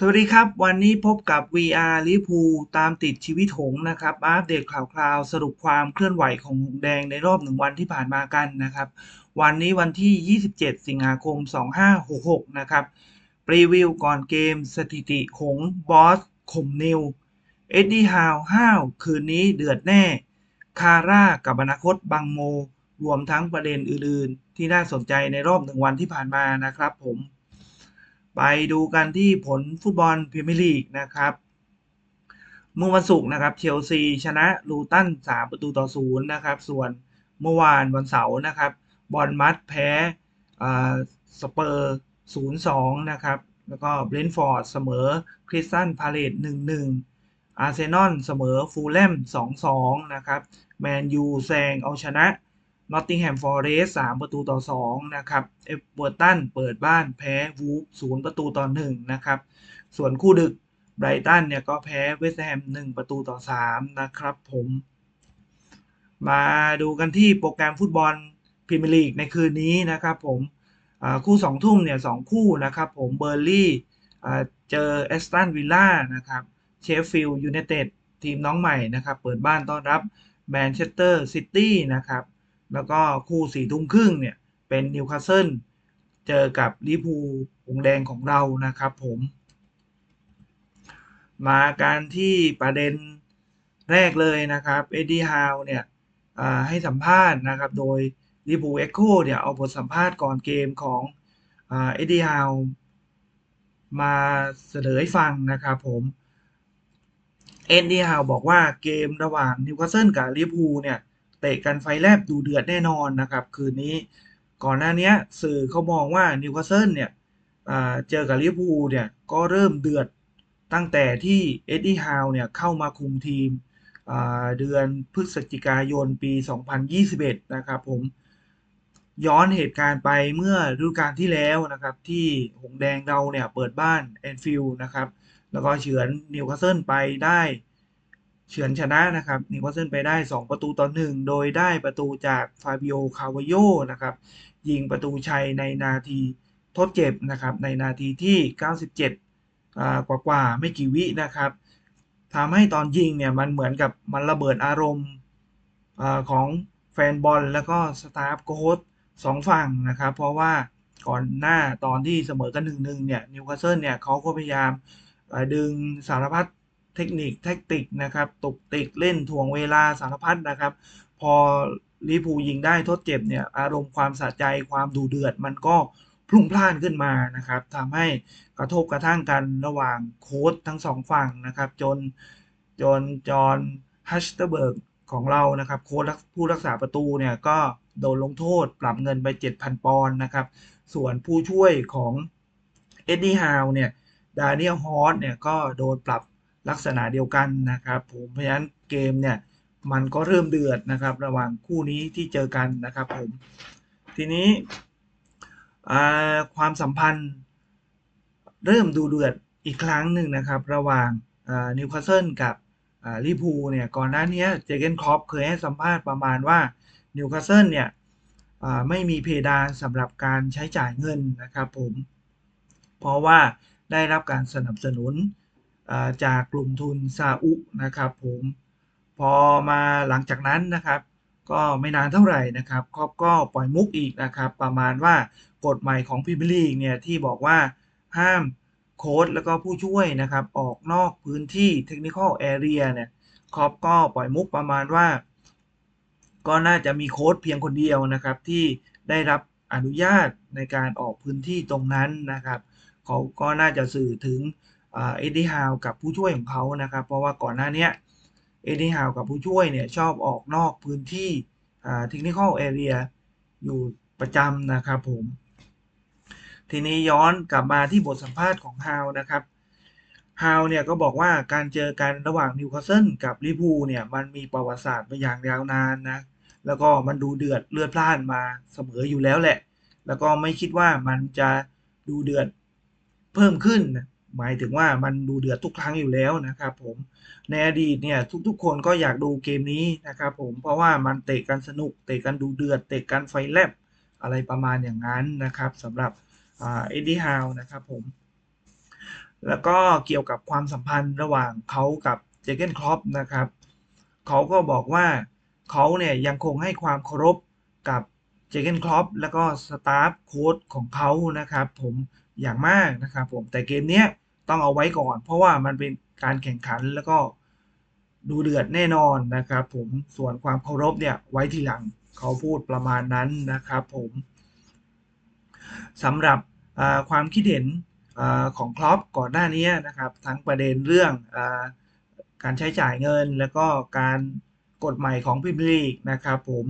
สวัสดีครับ วันนี้พบกับ VR ลิพูตามติดชีวิตหงนะครับมาอัปเดตข่าวคราวสรุปความเคลื่อนไหวของหงแดงในรอบหนึ่งวันที่ผ่านมากันนะครับ วันนี้วันที่ 27 สิงหาคม 2566 นะครับรีวิวก่อนเกมสถิติหงบอสข่มนิว เอ็ดดี้ฮาวห้าว คืนนี้เดือดแน่ คาร่ากับอนาคตบังโม รวมทั้งประเด็นอื่น ๆ ที่น่าสนใจในรอบหนึ่งวันที่ผ่านมานะครับผม ไปดูกันที่ผลฟุตบอลพรีเมียร์ลีกนะครับ เมื่อวันศุกร์นะครับเชลซีชนะลูตัน3ประตูต่อศูนย์นะครับ ส่วนเมื่อวานวันเสาร์นะครับบอลมัดแพ้สเปอร์0-2นะครับ แล้วก็เบรนฟอร์ดเสมอคริสตันพาเลต1-1อาร์เซนอลเสมอฟูลแลม2-2นะครับ แมนยูแซงเอาชนะ นอตติงแฮมฟอร์เรสต์3ประตูต่อ2นะครับเอฟเวอร์ตันเปิดบ้านแพ้วูฟ0ประตูต่อ1นะครับ ส่วนคู่ดึกไบรตันเนี่ยก็แพ้เวสต์แฮม1ประตูต่อ3นะครับผม มาดูกันที่โปรแกรมฟุตบอลพรีเมียร์ลีกในคืนนี้นะครับผมคู่2ทุ่มเนี่ย2คู่นะครับผมเบอร์ลี่เจอแอสตันวิลล่านะครับเชฟฟิลด์ยูไนเต็ดทีมน้องใหม่นะครับ เปิดบ้านต้อนรับแมนเชสเตอร์ซิตี้นะครับ แล้วก็คู่สี่ทุ่มครึ่งเนี่ย เป็นนิวคาสเซิลเจอกับลิพูหงแดงของเรานะครับผม มาการที่ประเด็นแรกเลยนะครับ เอ็ดดี้ฮาวเนี่ยให้สัมภาษณ์นะครับ โดยลิพูเอ็กโคเนี่ยเอาบทสัมภาษณ์ก่อนเกมของเอ็ดดี้ฮาวมาเสนอให้ฟังนะครับผมเอ็ดดี้ฮาวบอกว่าเกมระหว่างนิวคาสเซิลกับลิพูเนี่ย เตะกันไฟแลบดูเดือดแน่นอนนะครับ คืนนี้ก่อนหน้านี้สื่อเขามองว่านิวคาสเซิลเนี่ยเจอกับลิเวอร์พูลเนี่ยก็เริ่มเดือดตั้งแต่ที่เอ็ดดี้ฮาวเนี่ยเข้ามาคุมทีมเดือนพฤศจิกายนปี 2021 นะครับผมย้อนเหตุการณ์ไปเมื่อฤดูกาลที่แล้วนะครับ ที่หงแดงเราเนี่ยเปิดบ้านแอนฟิลด์นะครับ แล้วก็เฉือนนิวคาสเซิลไปได้ เฉือนชนะนะครับนิวคาสเซิลไปได้ 2 ประตูต่อ 1 โดยได้ประตูจากฟาบิโอคาวโยนะครับยิงประตูชัยในนาทีทดเจ็บนะครับในนาทีที่ 97 กว่ากว่าไม่กี่วินะครับทำให้ตอนยิงเนี่ยมันเหมือนกับมันระเบิดอารมณ์ของแฟนบอลแล้วก็สตาฟโค้ชสองฝั่งนะครับ เพราะว่าก่อนหน้าตอนที่เสมอกันหนึ่งหนึ่งเนี่ยนิวคาสเซิลเนี่ยเขาก็พยายามดึงสารพัด เทคนิคแท็กติกนะครับตกติกเล่นถ่วงเวลาสารพัดนะครับ พอลิปูยิงได้ทดเจ็บเนี่ยอารมณ์ความสะใจความดูเดือด มันก็พลุ่งพล่านขึ้นมานะครับทำให้กระทบกระทั่งกันระหว่างโค้ชทั้งสองฝั่งนะครับ จนจนจอห์นฮัชเตอร์เบิร์กของเรานะครับโค้ชผู้รักษาประตูเนี่ยก็โดนลงโทษปรับเงินไป 7,000 ปอนด์นะครับ ส่วนผู้ช่วยของเอ็ดดี้ฮาวเนี่ยดานิเอลฮอสเนี่ยก็โดนปรับ ลักษณะเดียวกันนะครับผมเพราะฉะนั้นเกมเนี่ยมันก็เริ่มเดือดนะครับ ระหว่างคู่นี้ที่เจอกันนะครับผมทีนี้ความสัมพันธ์เริ่มดูเดือดอีกครั้งหนึ่งนะครับ ระหว่างนิวคาสเซิลกับลิพูเนี่ยก่อนหน้านี้เจเกนครอปเคยให้สัมภาษณ์ประมาณว่านิวคาสเซิลเนี่ยไม่มีเพดานสำหรับการใช้จ่ายเงินนะครับผม เพราะว่าได้รับการสนับสนุน จากกลุ่มทุนซาอุนะครับผมพอมาหลังจากนั้นนะครับก็ไม่นานเท่าไหร่นะครับครอบก็ปล่อยมุกอีกนะครับประมาณว่ากฎใหม่ของพิมลีกเนี่ยที่บอกว่าห้ามโค้ดแล้วก็ผู้ช่วยนะครับออกนอกพื้นที่เทคนิคอลแอเรียเนี่ยครอบก็ปล่อยมุกประมาณว่า ก็น่าจะมีโค้ดเพียงคนเดียวนะครับที่ได้รับอนุญาตในการออกพื้นที่ตรงนั้นนะครับเขาก็น่าจะสื่อถึง เอ็ดดี้ฮาวกับผู้ช่วยของเขานะครับ เพราะว่าก่อนหน้านี้เอ็ดดี้ฮาวกับผู้ช่วยเนี่ยชอบออกนอกพื้นที่เทคนิคอลแอเรียอยู่ประจำนะครับผม ทีนี้ย้อนกลับมาที่บทสัมภาษณ์ของฮาวนะครับฮาวเนี่ยก็บอกว่าการเจอกันระหว่างนิวคาสเซิลกับลิพูเนี่ยมันมีประวัติศาสตร์มาอย่างยาวนานนะ แล้วก็มันดูเดือดเลือดพล่านมาเสมออยู่แล้วแหละ แล้วก็ไม่คิดว่ามันจะดูเดือดเพิ่มขึ้นนะ หมายถึงว่ามันดูเดือดทุกครั้งอยู่แล้วนะครับผมในอดีตเนี่ยทุกๆ คนก็อยากดูเกมนี้นะครับผมเพราะว่ามันเตะกันสนุกเตะกันดูเดือดเตะกันไฟแลบอะไรประมาณอย่างนั้นนะครับสำหรับเอ็ดดี้ฮาวนะครับผมแล้วก็เกี่ยวกับความสัมพันธ์ระหว่างเขากับเจเกนครอปนะครับเขาก็บอกว่าเขาเนี่ยยังคงให้ความเคารพกับเจเกนครอปแล้วก็สตาฟโค้ชของเขานะครับผม อย่างมากนะครับผมแต่เกมเนี้ยต้องเอาไว้ก่อน เพราะว่ามันเป็นการแข่งขันแล้วก็ดูเดือดแน่นอนนะครับ ผมส่วนความเคารพเนี่ยไว้ทีหลังเขาพูดประมาณนั้นนะครับ ผมสำหรับความคิดเห็นของครอปก่อนหน้านี้นะครับ ทั้งประเด็นเรื่องอการใช้จ่ายเงิน แล้วก็การกฎใหม่ของพิมลีกนะครับ ผม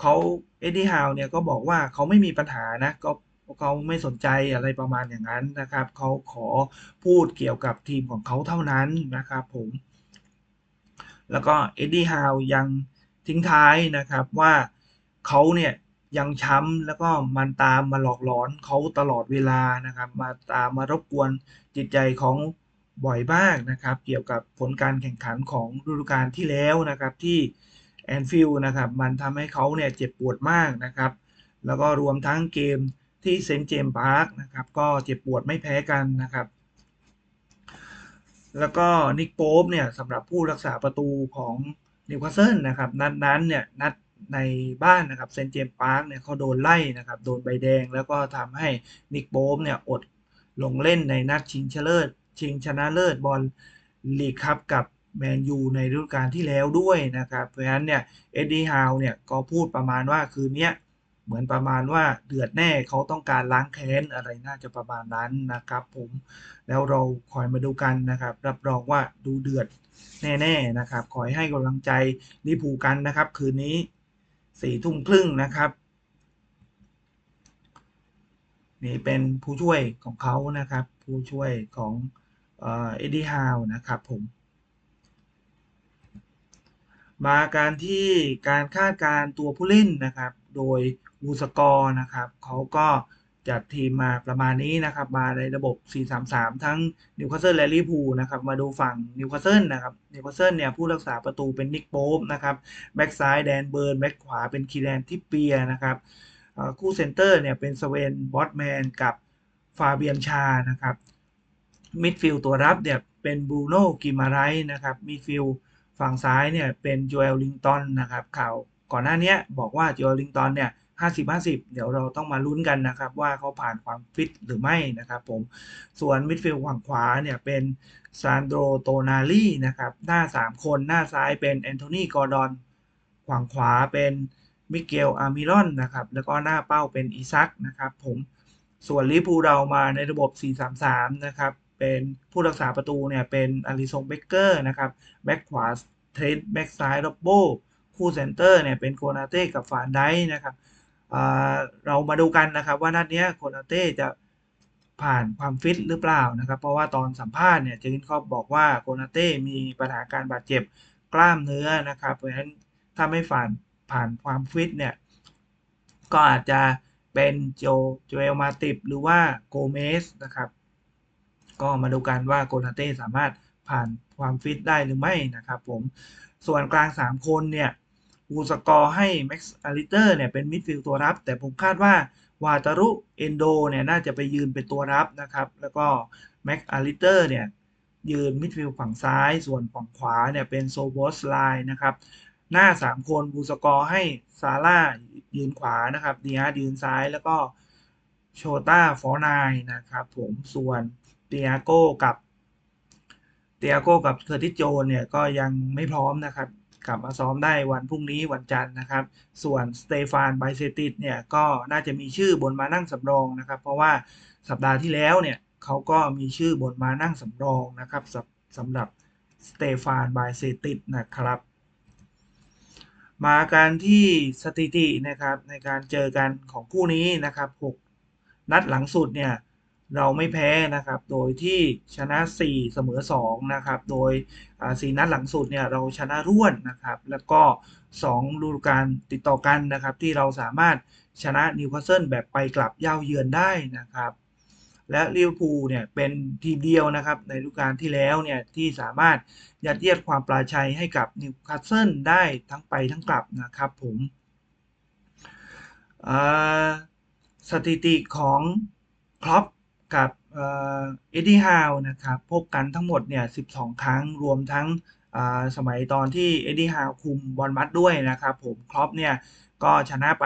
เขาเอ็ดดี้ฮาวเนี่ยก็บอกว่าเขาไม่มีปัญหานะก็ เขาไม่สนใจอะไรประมาณอย่างนั้นนะครับเขาขอพูดเกี่ยวกับทีมของเขาเท่านั้นนะครับผม แล้วก็เอ็ดดี้ฮาวยังทิ้งท้ายนะครับว่าเขาเนี่ยยังช้ำแล้วก็มันตามมาหลอกหลอนเขาตลอดเวลานะครับ มาตามมารบกวนจิตใจของบ่อยบ้างนะครับ เกี่ยวกับผลการแข่งขันของฤดูกาลที่แล้วนะครับที่แอนฟิลด์นะครับ มันทำให้เขาเนี่ยเจ็บปวดมากนะครับ แล้วก็รวมทั้งเกม ที่เซนต์เจมส์พาร์คนะครับก็เจ็บปวดไม่แพ้กันนะครับ แล้วก็นิกโป๊ปเนี่ยสำหรับผู้รักษาประตูของนิวคาสเซิลนะครับนัดนั้นเนี่ยนัดในบ้านนะครับเซนเจมปาร์กเนี่ยเขาโดนไล่นะครับโดนใบแดงแล้วก็ทำให้นิกโป๊ปเนี่ยอดลงเล่นในนัดชิงชนะเลิศชิงชนะเลิศบอลลีกครับกับแมนยูในฤดูกาลที่แล้วด้วยนะครับ เพราะฉะนั้นเนี่ยเอ็ดดี้ฮาวเนี่ยก็พูดประมาณว่าคืนนี้ เหมือนประมาณว่าเดือดแน่เขาต้องการล้างแค้นอะไรน่าจะประมาณนั้นนะครับ ผมแล้วเราคอยมาดูกันนะครับ รับรองว่าดูเดือดแน่ๆนะครับขอให้กำลังใจลิปูกันนะครับ คืนนี้สี่ทุ่มครึ่งนะครับ นี่เป็นผู้ช่วยของเขานะครับ ผู้ช่วยของเอ็ดดี้ฮาวนะครับผมมาการที่การคาดการตัวผู้เล่นนะครับ โดย วูสกอร์นะครับเขาก็จัดทีมมาประมาณนี้นะครับมาในระบบ 4-3-3 ทั้งนิวคาสเซิลและลิพูนะครับ มาดูฝั่งนิวคาสเซิลนะครับนิวคาสเซิลเนี่ยผู้รักษาประตูเป็นนิกโป๊ปนะครับแบ็กซ้ายแดนเบิร์นแบ็กขวาเป็นคีแดนทิปเปียนะครับคู่เซนเตอร์เนี่ยเป็นสเวนบอสแมนกับฟาเบียนชานะครับมิดฟิลด์ตัวรับเนี่ยเป็นบรูโน่กิมาไรนะครับมิดฟิลด์ฝั่งซ้ายเนี่ยเป็นโจเอลลิงตันนะครับข่าวก่อนหน้านี้บอกว่าโจเอลลิงตันเนี่ย 50 50 เดี๋ยวเราต้องมาลุ้นกันนะครับ ว่าเขาผ่านความฟิตหรือไม่นะครับผมส่วนมิดฟิลด์ฝั่งขวาเนี่ยเป็นซานโดโตนาลีนะครับ หน้า 3 คนหน้าซ้ายเป็นแอนโทนีกอร์ดอนฝั่งขวาเป็นมิเกลอามิรอนนะครับแล้วก็หน้าเป้าเป็นอีซักนะครับผมส่วนลิปูเรามาในระบบ 4-3-3 นะครับ เป็นผู้รักษาประตูเนี่ยเป็นอาริซงเบเกอร์นะครับแบ็กขวาเทรดแบ็กซ้ายโรโบคู่เซนเตอร์เนี่ยเป็นโคนาเต้กับฟานไดนะครับ เรามาดูกันนะครับว่านัดนี้โคนาเต้จะผ่านความฟิตหรือเปล่านะครับ เพราะว่าตอนสัมภาษณ์เนี่ยเจคินคอบบอกว่าโคนาเต้มีปัญหาการบาดเจ็บกล้ามเนื้อนะครับ เพราะฉะนั้นถ้าไม่ผ่านผ่านความฟิตเนี่ยก็อาจจะเป็นโจโจเอลมาติบหรือว่าโกเมสนะครับก็มาดูกันว่าโกนาเต้สามารถผ่านความฟิตได้หรือไม่นะครับผมส่วนกลาง 3 คนเนี่ย วูสกอร์ให้แม็กซ์อาริเตอร์เนี่ยเป็นมิดฟิลด์ตัวรับ แต่ผมคาดว่าวาตารุเอนโดเนี่ยน่าจะไปยืนเป็นตัวรับนะครับ แล้วก็แม็กซ์อาริเตอร์เนี่ยยืนมิดฟิลด์ฝั่งซ้าย ส่วนฝั่งขวาเนี่ยเป็นโซโบสไลน์นะครับ หน้า 3 คนวูสกอร์ให้ซาร่ายืนขวานะครับเดีอาร์ยืนซ้ายแล้วก็โชต้าฟอร์นายนะครับผมส่วนเตียโก้กับเตียโก้กับเคอร์ติโจนเนี่ยก็ยังไม่พร้อมนะครับ กลับมาซ้อมได้วันพรุ่งนี้วันจันทร์นะครับ ส่วนสเตฟานไบเซติสเนี่ยก็น่าจะมีชื่อบนมานั่งสำรองนะครับ เพราะว่าสัปดาห์ที่แล้วเนี่ยเขาก็มีชื่อบนมานั่งสำรองนะครับสำหรับสเตฟานไบเซติสนะครับมาการที่สถิตินะครับในการเจอกันของคู่นี้นะครับ 6 นัดหลังสุดเนี่ย เราไม่แพ้นะครับ โดยที่ชนะ 4 เสมอ 2 นะครับ โดยสีนัดหลังสุดเนี่ยเราชนะรวดนะครับ แล้วก็ 2ฤดูกาลติดต่อกันนะครับ ที่เราสามารถชนะนิวคาสเซิลแบบไปกลับเย่าเยือนได้นะครับ และลิเวอร์พูลเนี่ยเป็นทีมเดียวนะครับ ในฤดูกาลที่แล้วเนี่ยที่สามารถยัดเยียดความปลาชัยให้กับนิวคาสเซิลได้ทั้งไปทั้งกลับนะครับผมสถิติของครอป กับเอ็ดดี้ฮาวนะครับพบกันทั้งหมดเนี่ย 12 ครั้งรวมทั้งสมัยตอนที่เอ็ดดี้ฮาวคุมบอลมัดด้วยนะครับผมครอปเนี่ยก็ชนะไป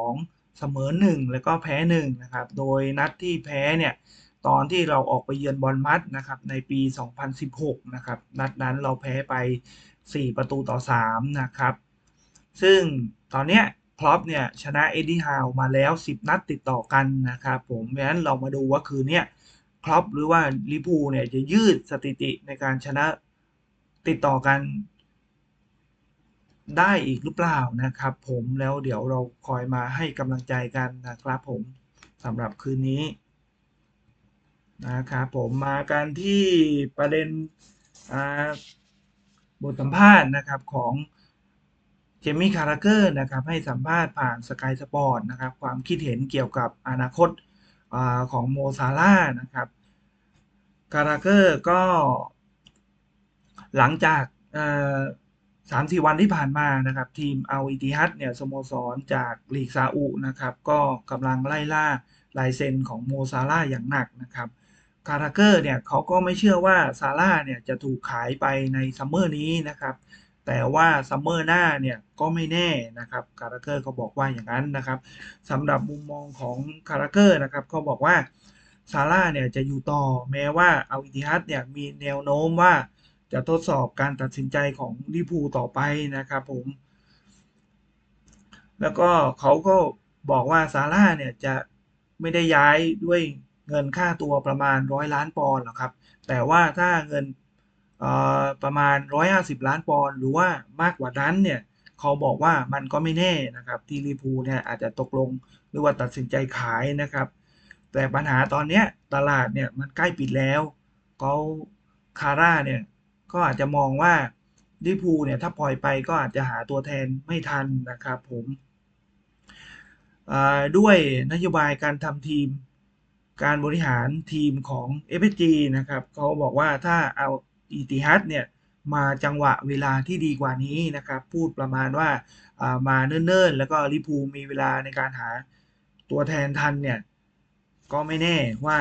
12 เสมอ 1 แล้วก็แพ้1นะครับโดยนัดที่แพ้เนี่ยตอนที่เราออกไปเยือนบอลมัดนะครับในปี 2016 นะครับนัดนั้นเราแพ้ไป 4 ประตูต่อ 3 นะครับ ซึ่งตอนเนี้ย ครอปเนี่ยชนะเอ็ดดี้ฮาวมาแล้ว 10 นัดติดต่อกันนะครับผมเพราะฉะนั้นเรามาดูว่าคืนนี้ครอปหรือว่าลิปูเนี่ยจะยืดสถิติในการชนะติดต่อกัน ได้อีกหรือเปล่านะครับผมแล้วเดี๋ยวเราคอยมาให้กำลังใจกันนะครับผมสำหรับคืนนี้นะครับผมมากันที่ประเด็นบทสัมภาษณ์นะครับของ เจมี่คาราเกอร์นะครับให้สัมภาษณ์ผ่านสกายสปอร์ตนะครับความคิดเห็นเกี่ยวกับอนาคตอของโมซาร่านะครับคาราเกอร์ก็หลังจากสามสี่วันที่ผ่านมานะครับ ทีมเอัลอิติฮัดเนี่ยสโมสรจากลีกซาอุนะครับ ก็กำลังไล่ล่าลายเซ็นของโมซาร่าอย่างหนักนะครับคาราเกอร์เนี่ยเขาก็ไม่เชื่อว่าซาร่าเนี่ยจะถูกขายไปในซัมเมอร์นี้นะครับ แต่ว่าซัมเมอร์หน้าเนี่ยก็ไม่แน่นะครับคาราเกอร์ก็บอกว่าอย่างนั้นนะครับสำหรับมุมมองของคาราเกอร์นะครับก็บอกว่าซาร่าเนี่ยจะอยู่ต่อแม้ว่าอัลอิติฮัดเนี่ยมีแนวโน้มว่าจะทดสอบการตัดสินใจของลิพูต่อไปนะครับผม แล้วก็เขาก็บอกว่าซาร่าเนี่ยจะไม่ได้ย้ายด้วยเงินค่าตัวประมาณร้อยล้านปอนด์หรอกครับ แต่ว่าถ้าเงิน ประมาณ 150 ล้านปอนด์หรือว่ามากกว่านั้นเนี่ยเขาบอกว่ามันก็ไม่แน่นะครับที่ลิพูเนี่ยอาจจะตกลงหรือว่าตัดสินใจขายนะครับ แต่ปัญหาตอนนี้ตลาดเนี่ยมันใกล้ปิดแล้วเขาคาร่าเนี่ยก็อาจจะมองว่าลิพูเนี่ยถ้าปล่อยไปก็อาจจะหาตัวแทนไม่ทันนะครับผมด้วยนโยบายการทำทีม การบริหารทีมของ f อ g นะครับเขาบอกว่าถ้าเอา อิติฮัดเนี่ยมาจังหวะเวลาที่ดีกว่านี้นะครับ พูดประมาณว่ามาเนิ่นๆ แล้วก็ลิพูมีเวลาในการหาตัวแทนทันเนี่ย ก็ไม่แน่ว่า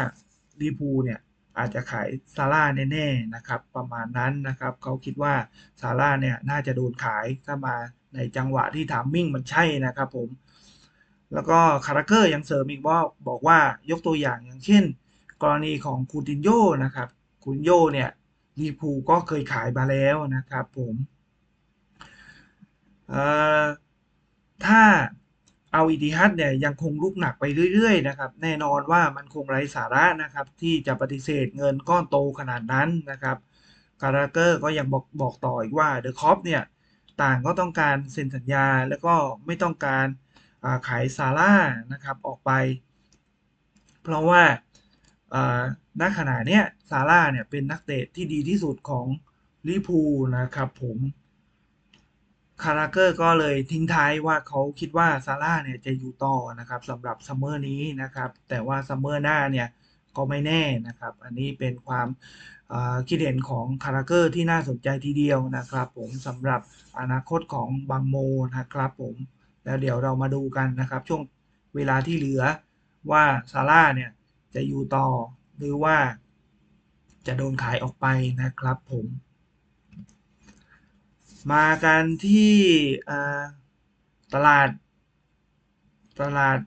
ลิพูเนี่ยอาจจะขายซาร่าแน่ๆนะครับ ประมาณนั้นนะครับเขาคิดว่าซาร่าเนี่ยน่าจะโดนขายถ้ามาในจังหวะที่ถามมิ่งมันใช่นะครับผม แล้วก็คาราเกอร์ยังเสริมอีกว่าบอกว่ายกตัวอย่างอย่างเช่น กรณีของคูตินโยนะครับคูตินโยเนี่ย ลีพูก็เคยขายมาแล้วนะครับผมถ้าเอาอิติฮัดเนี่ยยังคงลุกหนักไปเรื่อยๆนะครับแน่นอนว่ามันคงไร้สาระนะครับ ที่จะปฏิเสธเงินก้อนโตขนาดนั้นนะครับคาราเกอร์ก็ยังบอกบอกต่ออีกว่าเดอะคอปเนี่ยต่างก็ต้องการเซ็นสัญญาแล้วก็ไม่ต้องการขายซาร่านะครับออกไป เพราะว่า ณขณะนี้ซาร่าเนี่ยเป็นนักเตะที่ดีที่สุดของลิพูนะครับผมคาราเกอร์ก็เลยทิ้งท้ายว่าเขาคิดว่าซาร่าเนี่ยจะอยู่ต่อนะครับสำหรับซัมเมอร์นี้นะครับ แต่ว่าซัมเมอร์หน้าเนี่ยก็ไม่แน่นะครับ อันนี้เป็นความคิดเห็นของคาราเกอร์ที่น่าสนใจทีเดียวนะครับ ผมสำหรับอนาคตของบังโมนะครับผมแล้วเดี๋ยวเรามาดูกันนะครับ ช่วงเวลาที่เหลือว่าซาร่าเนี่ยจะอยู่ต่อ รือว่า จะโดนขายออกไปนะครับผม มากันที่ตลาด ตลาด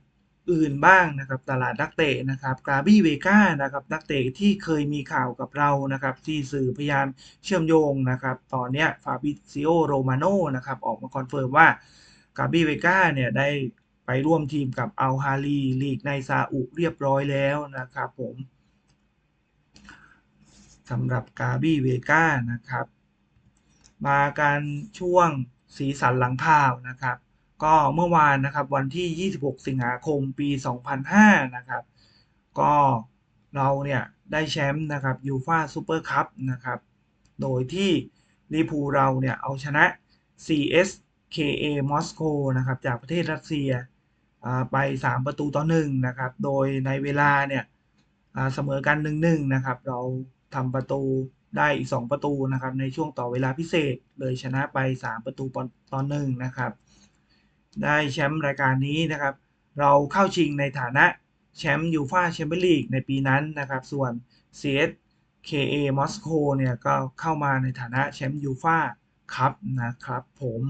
อื่นบ้างนะครับ ตลาดนักเตะนะครับกาบี้เวก้านะครับ นักเตะที่เคยมีข่าวกับเรานะครับ ที่สื่อพยายามเชื่อมโยงนะครับ ตอนนี้ฟาบิซิโอโรมาโนนะครับ ออกมาคอนเฟิร์มว่ากาบี้เวก้าเนี่ยได้ไปร่วมทีมกับอัลฮาลีลีกในซาอุเรียบร้อยแล้วนะครับผม สำหรับกาบี้เวก้านะครับ มาการช่วงสีสันหลังข่าวนะครับ ก็เมื่อวานนะครับวันที่ 26 สิงหาคมปี 2005 นะครับ ก็เราเนี่ยได้แชมป์นะครับยูฟาซูเปอร์คัพนะครับ โดยที่ลิพูเราเนี่ยเอาชนะ CS KA มอสโกนะครับจากประเทศรัสเซียไป 3 ประตูต่อ1นะครับ โดยในเวลาเนี่ยเสมอกัน1-1นะครับ เรา ทำประตูได้อีก 2 ประตูนะครับ ในช่วงต่อเวลาพิเศษเลยชนะไป 3 ประตูต่อ1นะครับ ได้แชมป์รายการนี้นะครับ เราเข้าชิงในฐานะแชมป์ยูฟาแชมเปี้ยนลีกในปีนั้นนะครับ ส่วน CSKA มอสโกเนี่ยก็เข้ามาในฐานะแชมป์ยูฟาครับนะครับผม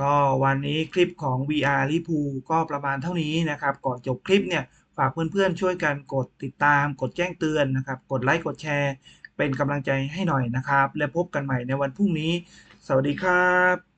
ก็วันนี้คลิปของ VR ลิพูก็ประมาณเท่านี้นะครับ ก่อนจบคลิปเนี่ย ฝากเพื่อนๆช่วยกันกดติดตาม กดแจ้งเตือนนะครับ กดไลค์กดแชร์ เป็นกำลังใจให้หน่อยนะครับ และพบกันใหม่ในวันพรุ่งนี้ สวัสดีครับ